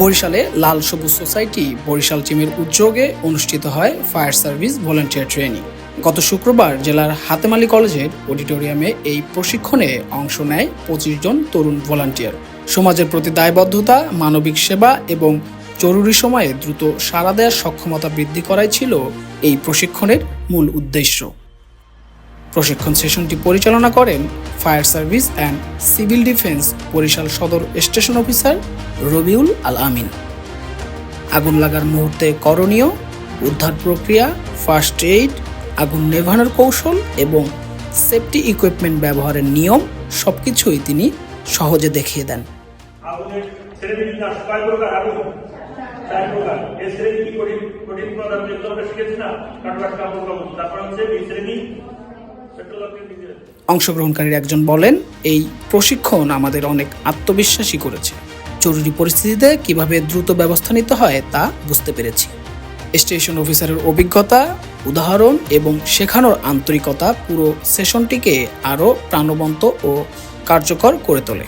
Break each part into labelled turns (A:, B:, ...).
A: বরিশালে লাল সবুজ সোসাইটি বরিশাল টিমের উদ্যোগে অনুষ্ঠিত হয় ফায়ার সার্ভিস ভলেন্টিয়ার ট্রেনিং। গত শুক্রবার জেলার হাতেমালি কলেজের অডিটোরিয়ামে এই প্রশিক্ষণে অংশ নেয় পঁচিশ জন তরুণ ভলান্টিয়ার। সমাজের প্রতি দায়বদ্ধতা, মানবিক সেবা এবং জরুরি সময়ে দ্রুত সাড়া দেওয়ার সক্ষমতা বৃদ্ধি করাই ছিল এই প্রশিক্ষণের মূল উদ্দেশ্য। প্রশিক্ষণ সেশনটি পরিচালনা করেন fire service and civil defence Barishal Sadar station officer Rabiul Al Amin. আগুন লাগার মুহূর্তে করণীয়, উদ্ধার প্রক্রিয়া ফার্স্ট এইড আগুন নেভানোর কৌশল এবং সেফটি ইকুইপমেন্ট ব্যবহারের নিয়ম সব কিছুই তিনি সহজে দেখিয়ে দেন।
B: এই শ্রেণি কি কঠিন যেগুলো আমরা শিখেছি না? তারপর হচ্ছে এই শ্রেণি
A: অংশগ্রহণকারীর একজন বলেন, এই প্রশিক্ষণ আমাদের অনেক আত্মবিশ্বাসী করেছে। জরুরি পরিস্থিতিতে কীভাবে দ্রুত ব্যবস্থা নিতে হয় তা বুঝতে পেরেছি। স্টেশন অফিসারের অভিজ্ঞতা, উদাহরণ এবং শেখানোর আন্তরিকতা পুরো সেশনটিকে আরও প্রাণবন্ত ও কার্যকর করে তোলে।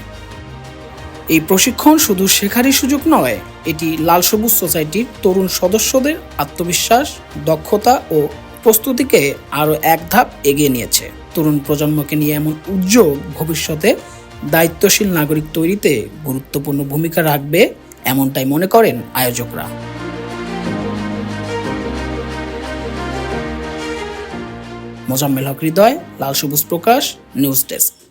A: এই প্রশিক্ষণ শুধু শেখারই সুযোগ নয়, এটি লাল সবুজ সোসাইটির তরুণ সদস্যদের আত্মবিশ্বাস, দক্ষতা ও প্রস্তুতিকে আরও এক ধাপ এগিয়ে নিয়েছে। তরুণ প্রজন্মকে নিয়ে এমন উদ্যোগ ভবিষ্যতে দায়িত্বশীল নাগরিক তৈরিতে গুরুত্বপূর্ণ ভূমিকা রাখবে এমনটাই মনে করেন আয়োজকরা। মোজাম্মেল হক হৃদয়, লাল সবুজ প্রকাশ, নিউজ ডেস্ক।